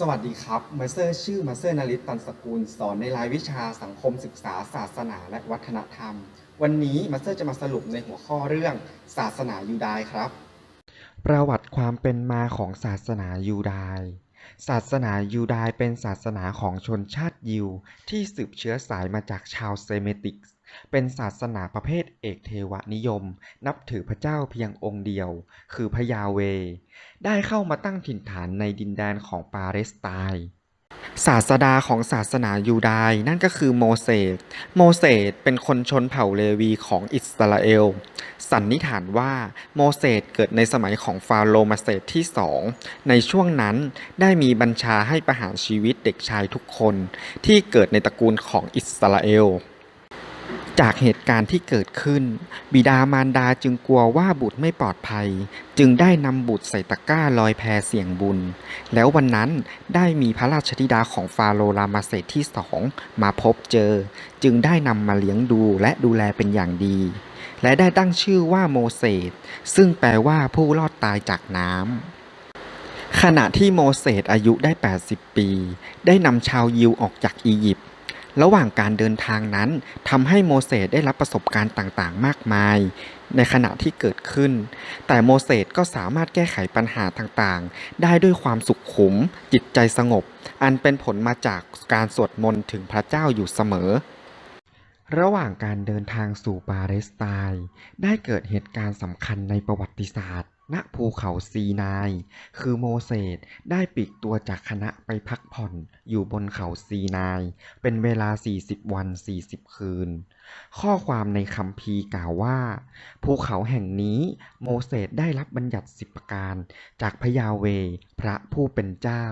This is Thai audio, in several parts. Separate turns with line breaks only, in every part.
สวัสดีครับมาสเตอร์ชื่อมาสเตอร์นาริตตันสกุล สอนในรายวิชาสังคมศึกษา ศาสนาและวัฒนธรรม วันนี้มาสเตอร์จะมาสรุปในหัวข้อเรื่องศาสนายูดายครับ
ประวัติความเป็นมาของศาสนายูดาย ศาสนายูดายเป็นศาสนาของชนชาติยิว ที่สืบเชื้อสายมาจากชาวเซเมติกส์เป็นศาสนาประเภทเอกเทวนิยม นับถือพระเจ้าเพียงองค์เดียว คือพระยาเว ได้เข้ามาตั้งถิ่นฐานในดินแดนของปาเลสไตน์ศาสดาของศาสนายูดายนั่นก็คือโมเสส โมเสสเป็นคนชนเผ่าเลวีของอิสราเอล สันนิษฐานว่าโมเสสเกิดในสมัยของฟาโรห์มาเสสที่สอง ในช่วงนั้นได้มีบัญชาให้ประหารชีวิตเด็กชายทุกคนที่เกิดในตระกูลของอิสราเอล จากเหตุการณ์ที่เกิดขึ้น บิดามารดาจึงกลัวว่าบุตรไม่ปลอดภัย จึงได้นำบุตรใส่ตะกร้าลอยแพเสี่ยงบุญ แล้ววันนั้นได้มีพระราชธิดาของฟาโรห์รามาเสสที่สองมาพบเจอ จึงได้นำมาเลี้ยงดูและดูแลเป็นอย่างดี และได้ตั้งชื่อว่าโมเสสซึ่งแปลว่าผู้รอดตายจากน้ำขณะที่โมเสสอายุได้ 80 ปี ได้นำชาวยิวออกจากอียิปต์ระหว่างการเดินทางนั้นทำให้โมเสสได้รับประสบการณ์ต่างๆ มากมาย ในขณะที่เกิดขึ้น แต่โมเสสก็สามารถแก้ไขปัญหาต่างๆ ได้ด้วยความสุขขุม จิตใจสงบ อันเป็นผลมาจากการสวดมนต์ถึงพระเจ้าอยู่เสมอ ระหว่างการเดินทางสู่ปาเลสไตน์ได้เกิดเหตุการณ์สำคัญในประวัติศาสตร์ ณภูเขาซีนาย คือโมเสสได้ปีกตัวจากคณะไปพักผ่อนอยู่บนเขาซีนาย เป็นเวลา 40 วัน 40 คืน ข้อความในคัมภีร์กล่าวว่า ภูเขาแห่งนี้โมเสสได้รับบัญญัติสิบประการ จากพยาเว พระผู้เป็นเจ้า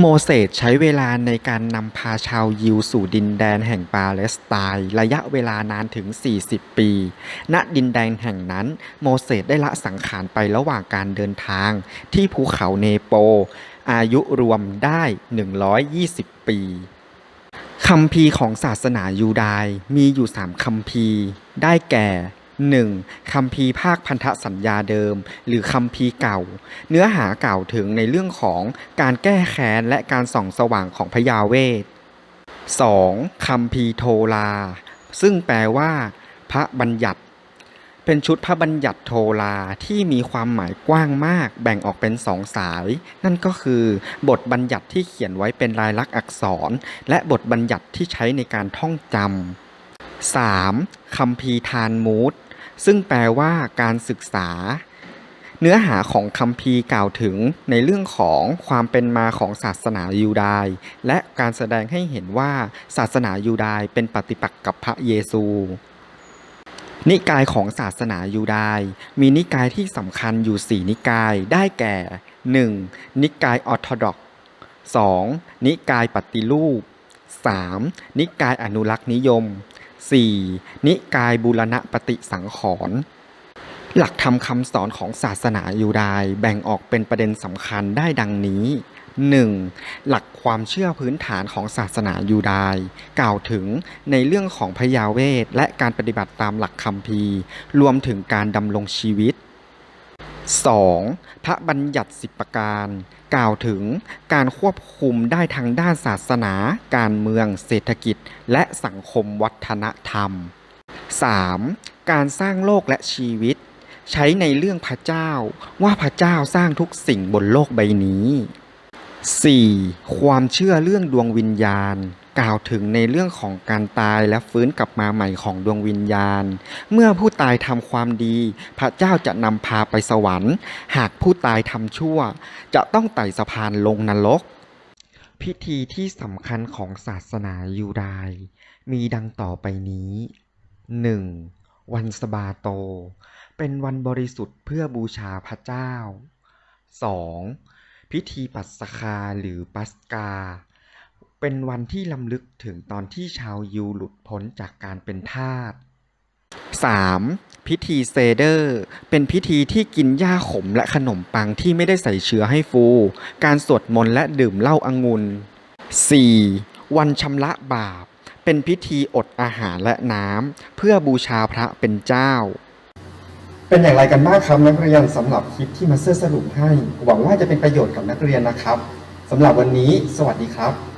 โมเสสใช้เวลาในการนำพาชาวยิวสู่ดินแดนแห่งปาเลสไตน์ระยะเวลานานถึง 40 ปี ณ ดินแดนแห่งนั้น โมเสสได้ละสังขารไประหว่างการเดินทาง ที่ภูเขาเนโป อายุรวมได้ 120 ปีคัมภีร์ของศาสนายูดายมีอยู่3คัมภีร์ได้แก่ 1. คัมภีร์ภาคพันธสัญญาเดิม หรือคัมภีร์เก่า เนื้อหากล่าวถึงในเรื่องของการแก้แค้นและการส่องสว่างของพยาเวท 2. คัมภีร์โทราซึ่งแปลว่า พระบัญญัติ เป็นชุดพระบัญญัติโทราที่มีความหมายกว้างมาก แบ่งออกเป็นสองสาย นั่นก็คือบทบัญญัติที่เขียนไว้เป็นลายลักษณ์อักษร และบทบัญญัติที่ใช้ในการท่องจำ 3. คัมภีร์ทานมูดซึ่งแปลว่าการศึกษา เนื้อหาของคัมภีร์กล่าวถึงในเรื่องของความเป็นมาของศาสนายูดายและการแสดงให้เห็นว่าศาสนายูดายเป็นปฏิปักษ์กับพระเยซูนิกายของศาสนายูดายมีนิกายที่สำคัญอยู่ 4 นิกายได้แก่ 1. นิกายออร์โธดอกซ์ 2. นิกายปฏิรูป 3. นิกายอนุรักษ์นิยม 4. นิกายบูรณะปฏิสังขรณ์หลักธรรมคำสอนของศาสนายูดายแบ่งออกเป็นประเด็นสำคัญได้ดังนี้ 1. หลักความเชื่อพื้นฐานของศาสนายูดายกล่าวถึงในเรื่องของพยาเวทและการปฏิบัติตามหลักคำพีรวมถึงการดำรงชีวิต 2. พระบัญญัติสิบประการ กล่าวถึงการควบคุมได้ทางด้านศาสนา การเมือง เศรษฐกิจ และสังคมวัฒนธรรม 3. การสร้างโลกและชีวิต ใช้ในเรื่องพระเจ้า ว่าพระเจ้าสร้างทุกสิ่งบนโลกใบนี้ 4. ความเชื่อเรื่องดวงวิญญาณ กล่าวถึงในเรื่องของการตายและฟื้นกลับมาใหม่ของดวงวิญญาณ เมื่อผู้ตายทำความดี พระเจ้าจะนำพาไปสวรรค์ หากผู้ตายทำชั่ว จะต้องไต่สะพานลงนรก พิธีที่สำคัญของศาสนายูดายมีดังต่อไปนี้ 1. วันสบาโต เป็นวันบริสุทธิ์เพื่อบูชาพระเจ้า 2. พิธีปัสคาหรือปัสกา เป็นวันที่ลำลึกถึงตอนที่ชาวยิวหลุดพ้นจากการเป็นทาส 3. พิธีเซเดอร์ เป็นพิธีที่กินหญ้าขมและขนมปังที่ไม่ได้ใส่เชื้อให้ฟู การสวดมนต์และดื่มเหล้าองุ่น 4. วันชำระบาป เป็นพิธีอดอาหารและน้ำเพื่อบูชาพระเป็นเจ้า
เป็นอย่างไรกันบ้างครับนักเรียนสำหรับคลิปที่มาสเตอร์สรุปให้ หวังว่าจะเป็นประโยชน์กับนักเรียนนะครับสำหรับวันนี้ สวัสดีครับ